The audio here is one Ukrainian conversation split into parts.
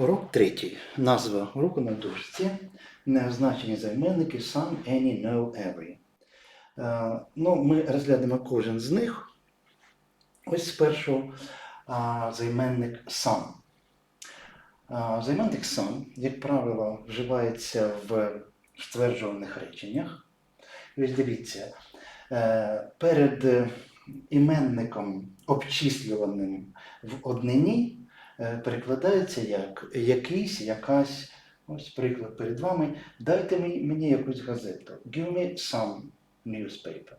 Урок третій. Назва уроку на дошці. Неозначені займенники some, any, no, every. Е, ну, ми розглянемо кожен з них. Ось спершу а, займенник some. А, займенник some, як правило, вживається в стверджуваних реченнях. Ось дивіться, е, перед е, іменником, обчислюваним в однині, е, перекладається як якийсь, якась. Ось приклад перед вами. Дайте мені, мені якусь газету. Give me some newspaper.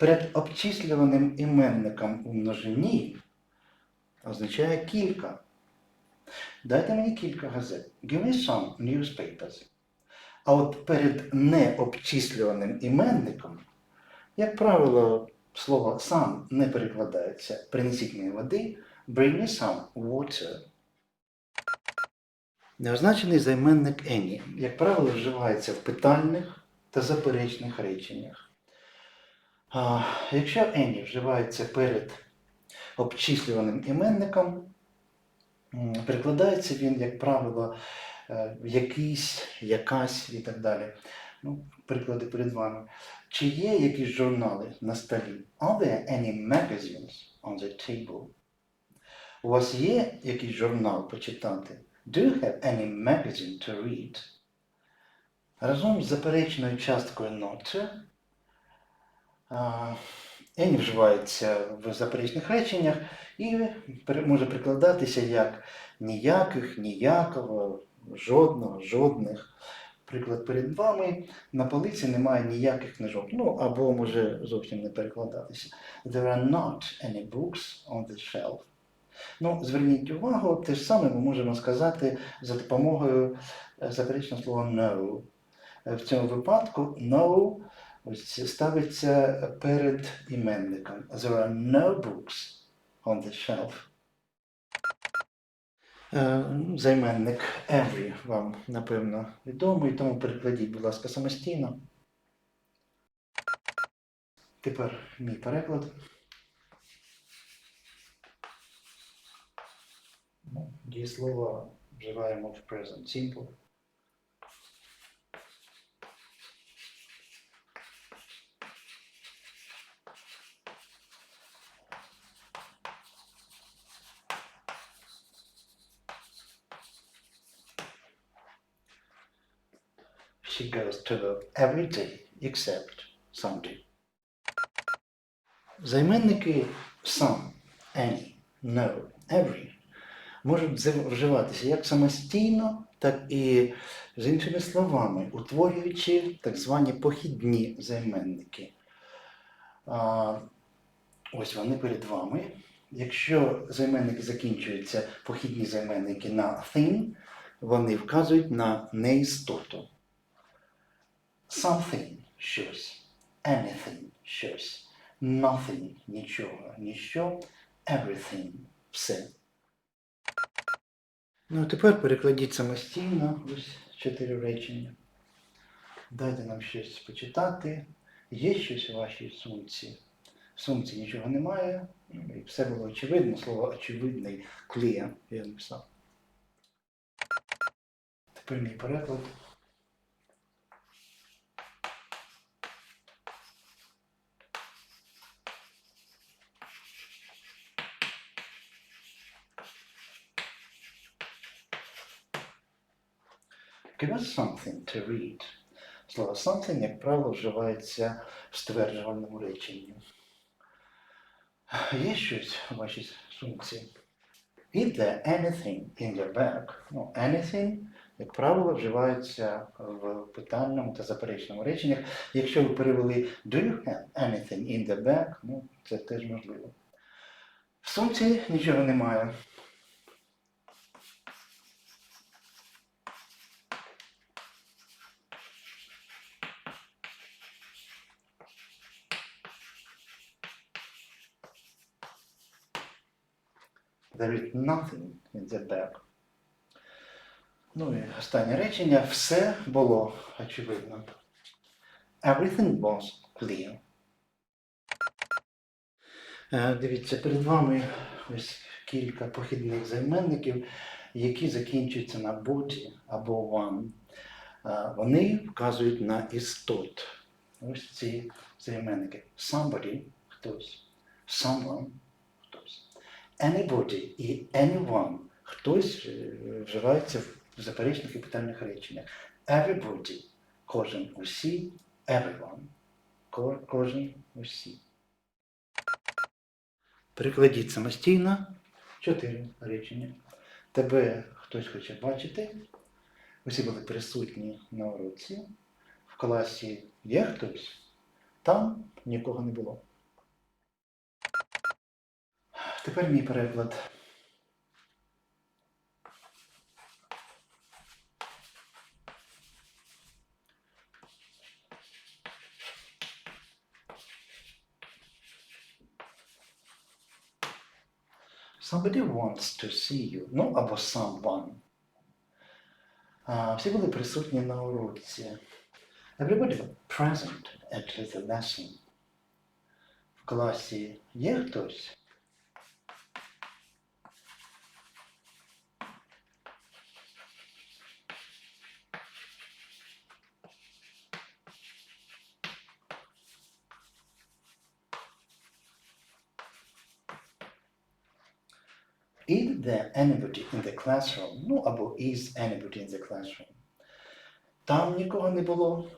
Перед обчислюваним іменником у множині означає кілька. Дайте мені кілька газет. Give me some newspapers. А от перед необчислюваним іменником, як правило, слово сам не перекладається. Принесіть мені води, bring me some water. Неозначений займенник any, як правило, вживається в питальних та заперечних реченнях. А, якщо any вживається перед обчислюваним іменником, м, перекладається він, як правило, е, якийсь, якась і так далі. Ну, приклади перед вами. Чи є якісь журнали на столі? Are there any magazines on the table? У вас є якийсь журнал почитати? Do you have any magazine to read? Разом з заперечною часткою not а, вживається в заперечних реченнях і може прикладатися як ніяких, ніякого, жодного, жодних. Приклад перед вами на полиці немає ніяких книжок. Ну або може зовсім не перекладатися. There are not any books on the shelf. Ну, зверніть увагу, те ж саме ми можемо сказати за допомогою е, заперечного слова no. Е, В цьому випадку no ось ставиться перед іменником. There are no books on the shelf. Е, ну, Займенник every вам, напевно, відомий, тому перекладіть, будь ласка, самостійно. Тепер мій переклад. Ну, Дієслово вживаємо в present simple. She goes to work every day except Sunday. Займенники some, any, no, every можуть вживатися як самостійно, так і з іншими словами, утворюючи так звані похідні займенники. А, ось вони перед вами. Якщо займенники закінчуються, похідні займенники на thing, вони вказують на неістоту. Something щось, anything щось, nothing нічого, ніщо, everything все. Ну, тепер перекладіть самостійно ось чотири речення. Дайте нам щось почитати. Є щось у вашій сумці? В сумці нічого немає. І все було очевидно. Слово очевидний клієнт, я написав. Тепер мій переклад. Give us something to read. Слово something, як правило, вживається в стверджувальному реченні. Є щось у вашій сумці? Is there anything in your bag? Ну, anything, як правило, вживається в питальному та заперечному реченнях. Якщо ви перевели Do you have anything in the bag? Ну, це теж можливо. В сумці нічого немає. There is nothing in the bag. Ну і останнє речення. Все було очевидно. Everything was clear. Е, Дивіться, перед вами ось кілька похідних займенників. які закінчуються на body або one, вони вказують на істот. Ось ці займенники. Somebody – хтось, someone. Anybody і anyone – хтось е, вживаються в заперечних і питальних реченнях. Everybody – кожен, усі, everyone – кожен, усі. Прикладіть самостійно чотири речення. Тебе хтось хоче бачити. Усі були присутні на уроці. В класі є хтось, там нікого не було. Тепер мій переклад. Somebody wants to see you. Ну, або someone. А, всі були присутні на уроці. Everybody present at the lesson. В класі є хтось? Is there anybody in the classroom? Ну, або is anybody in the classroom? Там нікого не було.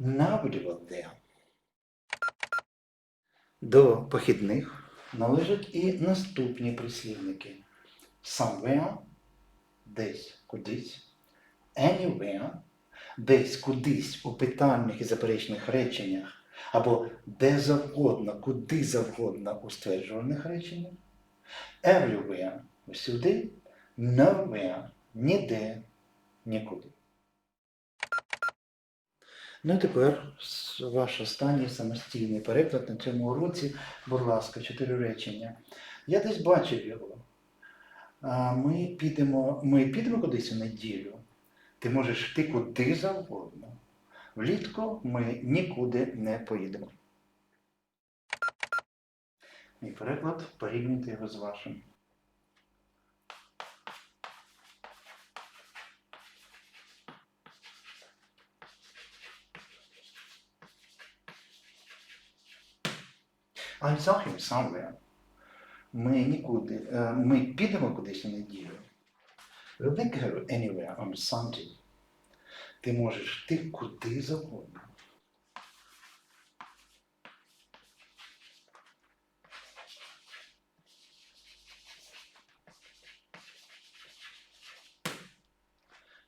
Nobody was there. До похідних належать і наступні прислівники. Somewhere – десь кудись. Anywhere – десь кудись у питальних і заперечних реченнях. Або де завгодно, куди завгодно у стверджувальних реченнях. Everywhere – усюди. Nowhere – ніде, нікуди. Ну і тепер ваш останній самостійний переклад на цьому уроці. Будь ласка, чотири речення. Я десь бачив його. Ми підемо, ми підемо кудись у неділю. Ти можеш йти куди завгодно. Влітку ми нікуди не поїдемо. Мій переклад, порівнюйте його з вашим. I saw him somewhere. Ми нікуди. е, Ми підемо кудись у неділю. They go anywhere on Sunday? Ти можеш йти куди завгодно.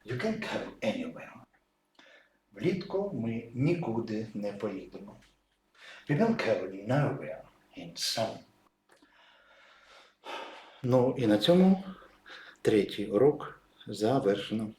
You can go anywhere. Влітку ми нікуди не поїдемо. We will go nowhere in summer. Ну і на цьому третій урок завершено.